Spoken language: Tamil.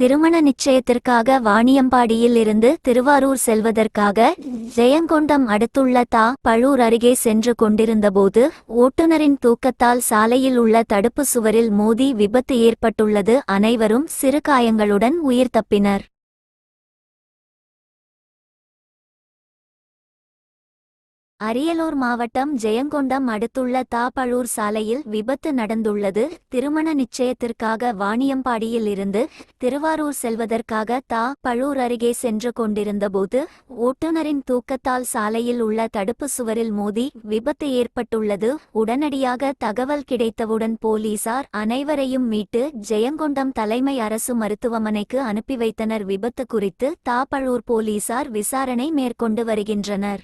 திருமண நிச்சயத்திற்காக வாணியம்பாடியில் இருந்து திருவாரூர் செல்வதற்காக ஜெயங்கொண்டம் அடுத்துள்ள தா. பழூர் அருகே சென்று கொண்டிருந்தபோது ஓட்டுநரின் தூக்கத்தால் சாலையில் உள்ள தடுப்பு சுவரில் மோதி விபத்து ஏற்பட்டுள்ளது. அனைவரும் சிறு காயங்களுடன் உயிர் தப்பினர். அரியலூர் மாவட்டம் ஜெயங்கொண்டம் அடுத்துள்ள தாப்பழூர் சாலையில் விபத்து நடந்துள்ளது. திருமண நிச்சயத்திற்காக வாணியம்பாடியில் இருந்து திருவாரூர் செல்வதற்காக தா பழூர் அருகே சென்று கொண்டிருந்தபோது ஓட்டுநரின் தூக்கத்தால் சாலையில் உள்ள தடுப்பு சுவரில் மோதி விபத்து ஏற்பட்டுள்ளது. உடனடியாக தகவல் கிடைத்தவுடன் போலீசார் அனைவரையும் மீட்டு ஜெயங்கொண்டம் தலைமை அரசு மருத்துவமனைக்கு அனுப்பி வைத்தனர். விபத்து குறித்து தாப்பழூர் போலீசார் விசாரணை மேற்கொண்டு வருகின்றனர்.